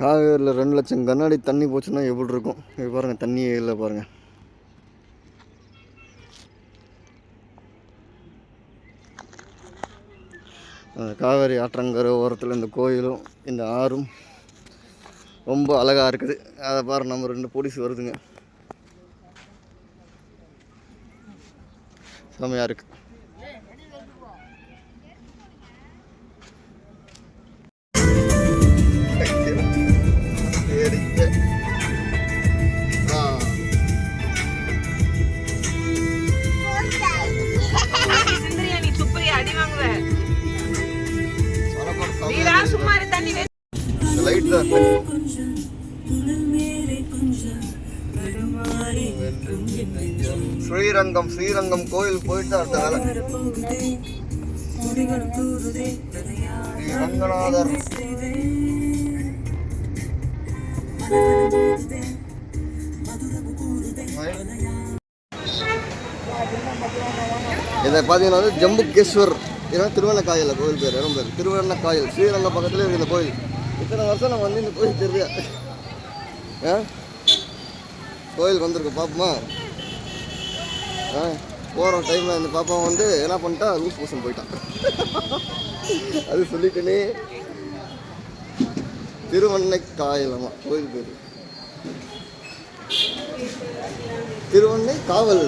காவேரியில் ரெண்டு லட்சம் கண்ணாடி தண்ணி போச்சுன்னா எப்படி இருக்கும்? இது பாருங்கள் தண்ணியே இல்லை பாருங்கள் அந்த காவேரி ஆற்றங்கரை ஓரத்தில் இந்த கோயிலும் இந்த ஆறும் ரொம்ப அழகாக இருக்குது. அதை பாரு நம்ம ரெண்டு போலீஸ் வருதுங்க. செம்மையாக இருக்குது சும்மா இரு தண்ணி லைட் தான். ஸ்ரீரங்கம் ஸ்ரீரங்கம் கோயில் போயிட்டு அடுத்த வேலை. ஸ்ரீ ரங்கநாதர். இதை பார்த்தீங்கன்னா வந்து ஜம்புகேஸ்வர். இதெல்லாம் திருவண்ணக்காயில் கோயில் பேர் இடம் பேர். திருவண்ணக்காயில் ஸ்ரீரங்கம் பக்கத்துல இருக்கு இந்த கோயில். இத்தனை வருஷம் நம்ம வந்து இந்த கோயில் தெரியாது ஆ? கோயிலுக்கு வந்திருக்கு பாப்போமா ஆ? போகிற டைமில் இந்த பாப்பா வந்து என்ன பண்ணிட்டா லூஸ் மோஷன் போயிட்டான். அது சொல்லிட்டேனே திருவண்ணைக்காயலமா கோயில் பேர். திருவண்ணை காவல்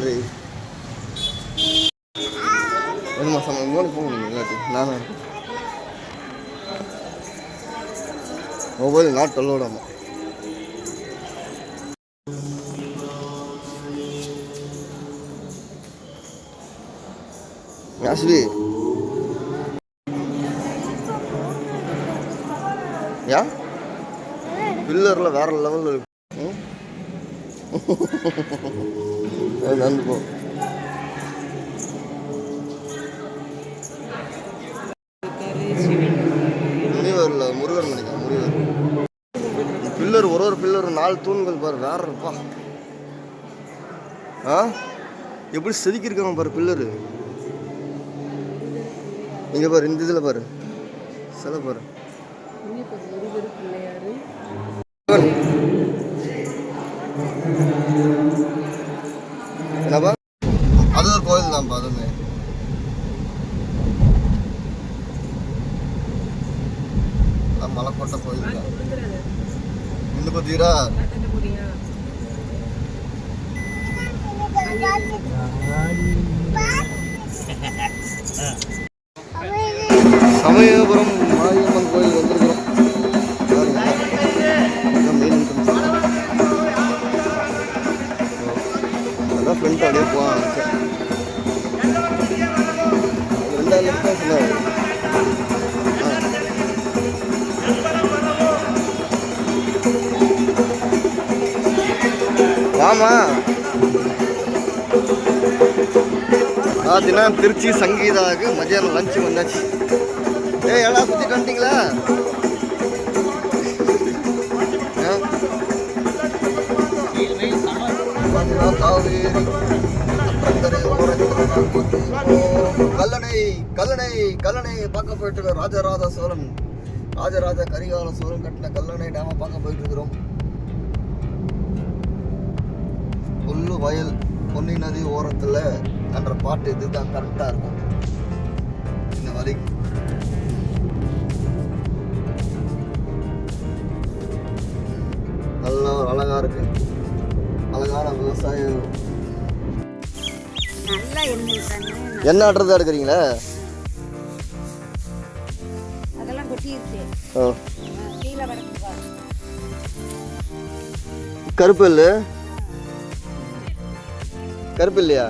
ரே என்னம்மா சம மூணு போகணும் இல்லாட்டி நானும் மொபைல் நாட் அலோடாமா யாஸ்வி யா பில்லரில் வேற லெவலில் இருக்கு அது நடந்து போ நாலு தூண்கள் பாரு வேற இருப்பா. ஆ? எப்படி செதுக்கியிருக்காங்க பாரு பில்லரு. இங்கே பாரு இந்த இதில் பாரு. சில பாரு. என்னப்பா? அது ஒரு கோயில் தான்ப்பா அதுவுமே. மலைக்கோட்டை கோயில் தான். இன்னும் பார்த்தீங்கன்னா சமயபுரம் மாரியம்மன் கோயில் வந்திருக்கிறோம். அதான் ஃப்ரெண்ட் அப்படியே போவான் ரெண்டாயிரம் லட்சம் தான் வாமா. பார்த்தீங்கன்னா திருச்சி சங்கீதாவுக்கு மத்தியானம் லஞ்சு வந்தாச்சு. ஏய் எல்லாம் சுற்றிட்டு வந்துட்டீங்களா? கல்லணை கல்லணை கல்லணை பார்க்க போயிட்டு இருக்கோம். ராஜராஜ சோழன். ராஜராஜ கரிகால சோழன் கட்டின கல்லணை டேமை பார்க்க போயிட்டு இருக்கிறோம். புல்லு வயல் பொன்னி நதி ஓரத்தில் என்ற பாட்டு இதுதான் கரெக்டாக இருக்கும். இந்த வரி நல்ல ஒரு அழகா இருக்கு. அழகான விவசாயம். என்ன ஆட்டுறதா எடுக்கிறீங்களா? அதெல்லாம் கொட்டிருச்சு. ஓ கருப்பு இல்லை கருப்பு இல்லையா?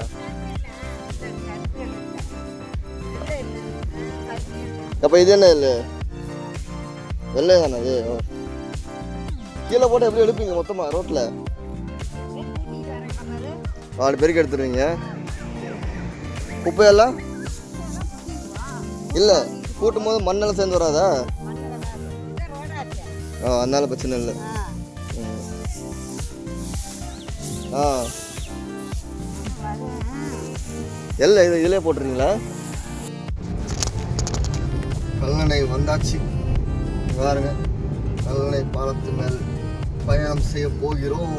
அப்போ இது என்ன இல்லை வெள்ளை தானே அது கீழே போட்டு எப்படி எடுப்பீங்க மொத்தமாக ரோட்டில் நாலு பேருக்கு எடுத்துருவீங்க. குப்பையெல்லாம்? இல்லை கூட்டும் போது மண்ணெல்லாம் சேர்ந்து வராதா? ஆ அதனால பிரச்சனை இல்லை. ஆ. எல்லாம் இது இதிலே போட்டுறீங்களா கல்லணை வந்தாச்சு. பாருங்க கல்லணை பாலத்து மேல் பயணம் செய்ய போகிறோம்.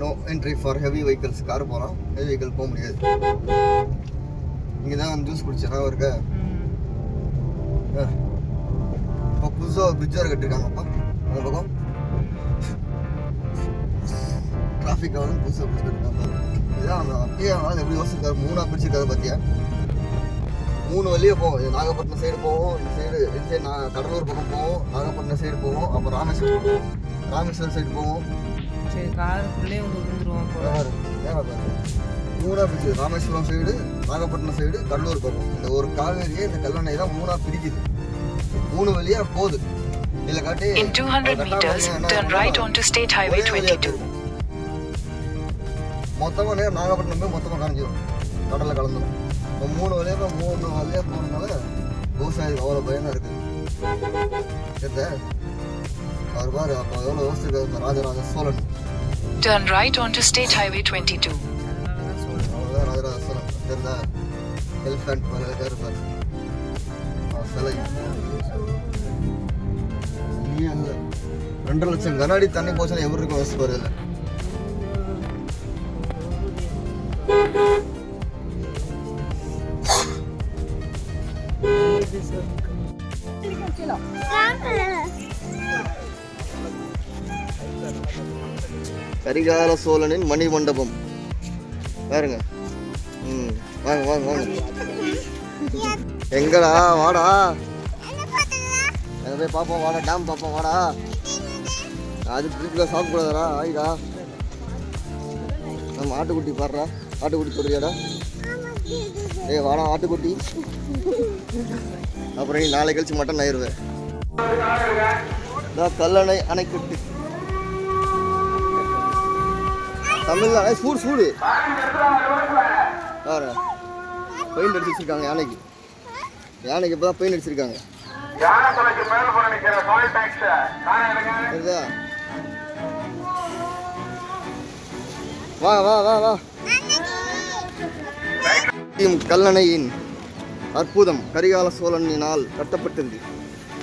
No entry for heavy vehicles car போகலாம் ஹெவி வெஹிக்கிள் போக முடியாது. இங்கே தான் வந்து ஜூஸ் குடிச்சேன். இருக்க? இப்போ புதுசாக பிரிட்ஜ் வேறு கட்டிருக்காங்கப்பா அந்த பக்கம். டிராஃபிக் ஆகணும் புதுசாக பிரிட்ஜ் கட்டிருக்காங்க. இதான் ஆனால் எப்படி யோசிச்சிருக்காரு மூணாக பிரிச்சிருக்காரு பார்த்தியா மூணு வழியே போவோம். நாகப்பட்டினம் சைடு போவோம் இந்த சைடு இந்த சைடு நான் கடலூர் பக்கம் போவோம் நாகப்பட்டினம் சைடு போவோம் அப்புறம் ராமேஸ்வரம் போவோம். ராமேஸ்வரம் சைடு போவோம். சரி காருக்குள்ளே விழுந்துருவோம் போல. யாரு? ஏன் பாரு. மூணா பிரிக்குது ராமேஸ்வரம் சைடு நாகப்பட்டினம் சைடு கடலூர் பக்கம். இந்த ஒரு காவேரியே இந்த கல்லணை தான் மூணா பிரிக்குது. மூணு வழியா போகுது. இதுல காட்டி மொத்தமா நேரம் நாகப்பட்டினம் போய் மொத்தமா காஞ்சிடும் கடல்ல கலந்துடும் இப்போ மூணு வழியா இப்போ மூணு வழியா போறதுனால விவசாயிக்கு அவ்வளோ பயனா இருக்கு. கேட்ட? அவர் பாரு அப்போ எவ்வளோ யோசிச்சிருக்காரு Rajaraja Cholan. Turn right onto State Highway 22. அதனால தான் சொல்றேன் அவ்வளோதான் ராஜராஜ சோழன். தெரிந்தா எலிஃபண்ட் இருக்காரு பாரு ஆ, சிலை. ரெண்டரை லட்சம் கன அடி தண்ணி போச்சுன்னா எவரு இருக்கும் யோசிச்சு பாரு இல்லை கரிகால சோழனின் மணி மண்டபம் பாருங்க. ம் வாங்க வாங்க வாங்க. எங்கடா? வாடா. அங்கே போய் பார்ப்போம் வாடா. டேம் பார்ப்போம் வாடா. அது பிடிக்கல சாப்பிடக்கூடாதா ஆயிடா. நம்ம ஆட்டுக்குட்டி பாடுறா. ஆட்டுக்குட்டி சொல்றியாடா ஏய் வாடா ஆட்டுக்குட்டி. அப்புறம் நீ நாளை கழிச்சு மட்டன் ஆயிடுவேன் கல்லணை அணைக்கட்டு. தமிழ்ல சூடு சூடு. பாரு பெயிண்ட் அடிச்சு வச்சுருக்காங்க யானைக்கு. யானைக்கு இப்போ தான் பெயிண்ட் அடிச்சிருக்காங்க. வா வா வா வா. கல்லணையின் அற்புதம் கரிகால சோழனினால் கட்டப்பட்டது.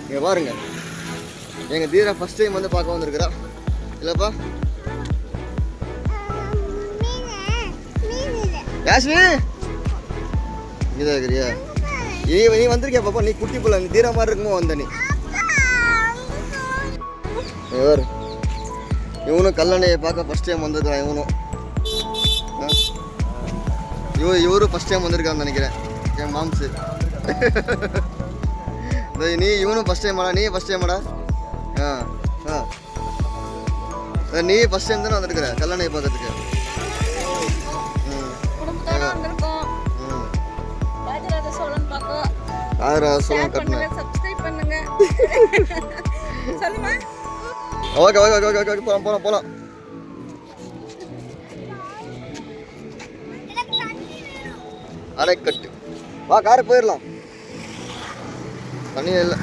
நீங்கள் பாருங்கள் எங்கள் தீரா ஃபர்ஸ்ட் டைம் வந்து பார்க்க வந்திருக்கிறா. இல்லைப்பா? யாஸ்மி இங்கே இருக்கிறியா? நீ நீ வந்திருக்கியா பாப்பா? நீ குட்டி பிள்ளை நீ தீரமா மாதிரி இருக்குமோ வந்த நீ இவர் இவனும் கல்லணையை பார்க்க ஃபர்ஸ்ட் டைம் வந்திருக்கான் இவனும். ஆ. இவ இவரும் ஃபஸ்ட் டைம் வந்திருக்கான்னு நினைக்கிறேன். என் மாம்சு. நீ இவனும் ஃபர்ஸ்ட் டைமாடா நீ ஃபர்ஸ்ட் டைமாடா ஆ ஆ. நீ ஃபஸ்ட் டைம் தானே வந்திருக்கிற கல்லணையை பார்க்கறதுக்கு. ம் குடும்பத்தோட வந்திருக்கோம். ராஜராஜ சோழன் பார்க்க ஆயிரம் ஷேர் சோழன் பண்ணுங்க கட்டினேன் சப்ஸ்கிரைப் பண்ணுங்க. சொல்லுமா? Okay okay okay okay okay போலாம் போலாம் போலாம். வா காரை போயிடலாம். தண்ணி இல்லை.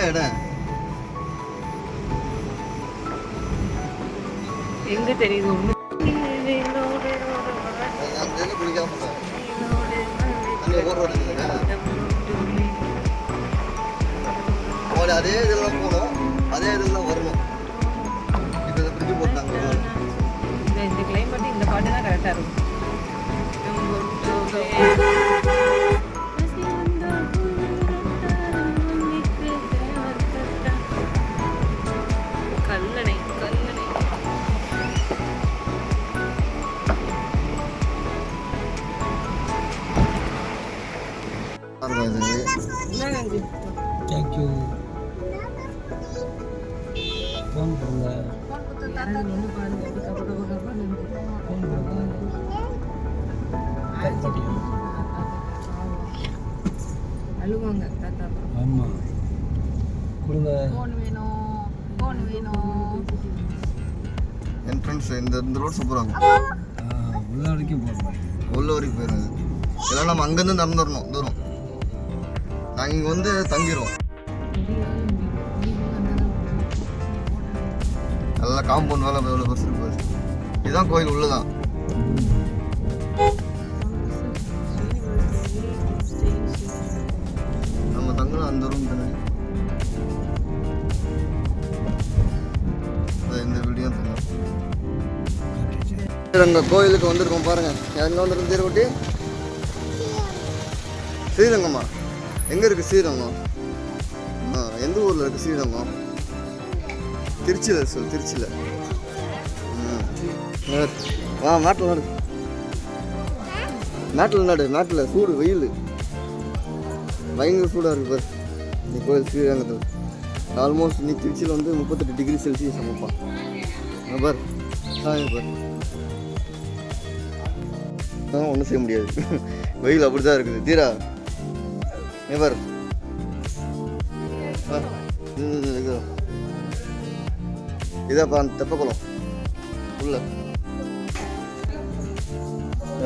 என்ன இடம்? எங்க தெரியுது ஒண்ணு அதே இதெல்லாம் போகணும் அதே இதெல்லாம் வரணும். இப்போ இதை பிரிட்ஜு போட்டாங்க. இந்த கிளைமேட் இந்த பாட்டு தான் கரெக்டா இருக்கும். அழுவாங்க தாத்தா. ஆமாம் கொடுங்க. ஃபோன் வேணும் ஃபோன் வேணும். என்ட்ரன்ஸ் இந்த இந்த ரோட் சூப்பராக இருக்கும் ஆ, உள்ள வரைக்கும் போகணும் உள்ள வரைக்கும் இதெல்லாம் நம்ம அங்கேருந்து நடந்து வரணும் தூரம். நாங்கள் இங்கே வந்து தங்கிடுவோம் நல்லா காம்பவுண்ட் வேலை எவ்வளோ பஸ் இருக்கு பாரு. இதுதான் கோயில் உள்ளதான். நம்ம தங்கலாம் அந்த ரூம் தானே. அது இந்த வீடியோ ஸ்ரீரங்க கோயிலுக்கு வந்திருக்கோம் பாருங்க. எங்க வந்திருக்கோம் தீரக்குட்டி? ஸ்ரீரங்கம்மா எங்க இருக்கு ஸ்ரீரங்கம்? எந்த ஊர்ல இருக்கு ஸ்ரீரங்கம்? திருச்சியில் சொல் திருச்சியில். ஆ மேட்டில் நடு மேட்டில் நடு மேட்டில் சூடு வெயில். பயங்கர சூடாக இருக்குது பாரு. இந்த கோயில் ஸ்ரீரங்கத்தில். ஆல்மோஸ்ட் இன்னைக்கு திருச்சியில் வந்து முப்பத்தெட்டு டிகிரி செல்சியஸ் சமைப்பான் பார். சாமி பார். ஆ ஒன்றும் செய்ய முடியாது. வெயில் அப்படி தான் இருக்குது. தீரா. எவர் இதாப்பா அந்த தெப்பக்குளம். உள்ள.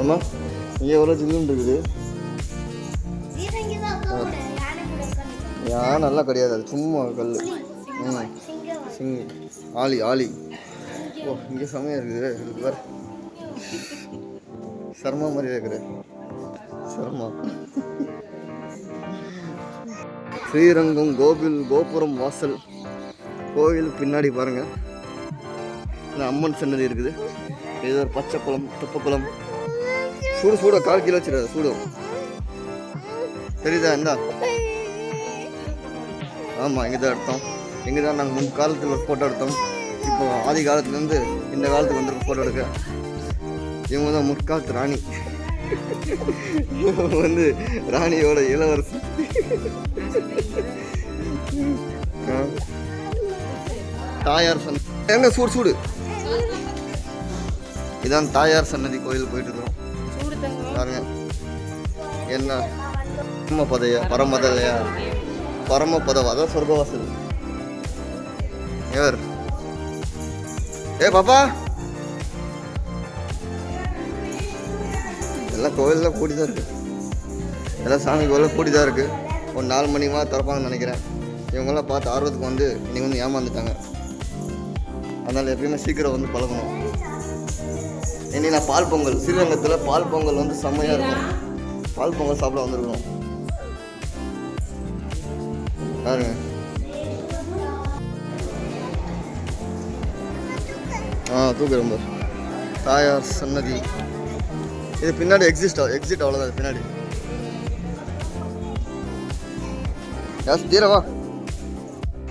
ஏம்மா இங்கே எவ்வளோ ஜில்லுன்னு இருக்குது? யானை நல்லா கிடையாது. அது சும்மா கல். ம். சிங்கி. ஆலி ஆலி ஓ இங்கே செமையாக இருக்குது. இது பார். சர்மா மாதிரி இருக்குது. சர்மா. ஸ்ரீரங்கம் கோவில் கோபுரம் வாசல். கோவில் பின்னாடி பாருங்க. இந்த அம்மன் சன்னதி இருக்குது. இது ஒரு பச்சை குளம் தெப்பக்குளம். சூடு சூட கால் கிலோ வச்சிடாத சூடும் தெரியுதா இந்தா? ஆமாம் இங்கே தான் எடுத்தோம். இங்கே தான் நாங்கள் முன் காலத்தில் ஒரு ஃபோட்டோ எடுத்தோம். இப்போ ஆதி காலத்துலேருந்து இந்த காலத்துக்கு வந்திருக்க ஃபோட்டோ எடுக்க. இவங்க தான் முற்காலத்து ராணி. இவங்க வந்து ராணியோட இளவரசி தாயார் சன் எங்க சூடு சூடு. இதான் தாயார் சன்னதி கோயில் போயிட்டு இருக்கிறோம். பாருங்க. என்ன? பரமபதையா? பரமதலையா பரமபதவா? அதான் சொர்க்கவாசல். யார் ஏ பாப்பா. எல்லாம் கோயிலெலாம் கூடி தான் இருக்கு. எல்லாம் சாமி கோயிலில் கூடி தான் இருக்கு. ஒரு நாலு மணிமா திறப்பாங்கன்னு நினைக்கிறேன். இவங்கெல்லாம் பார்த்து ஆர்வத்துக்கு வந்து இன்னைக்கு வந்து ஏமாந்துட்டாங்க. அதனால் எப்பயுமே சீக்கிரம் வந்து பழகணும். இனி நான் பால் பொங்கல். ஸ்ரீரங்கத்தில் பால் பொங்கல் வந்து செம்மையாக இருக்கும். பால் பொங்கல் சாப்பிட வந்திருக்கணும் பாருங்க. ஆ தூக்குறேன் பார் தாயார் சன்னதி. இது பின்னாடி எக்ஸிஸ்ட் எக்ஸிட் அவ்வளோதான் பின்னாடி. யாஸ் தீரவா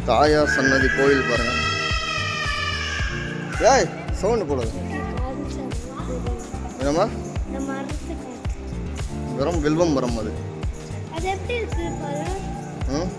தாயார் சன்னதி கோயில் பாருங்க. ஏய் சவுண்டு போடுது. என்னம்மா? வெறும் வில்வம் மரம் அது. அது எப்படி இருக்கு பாரு ம்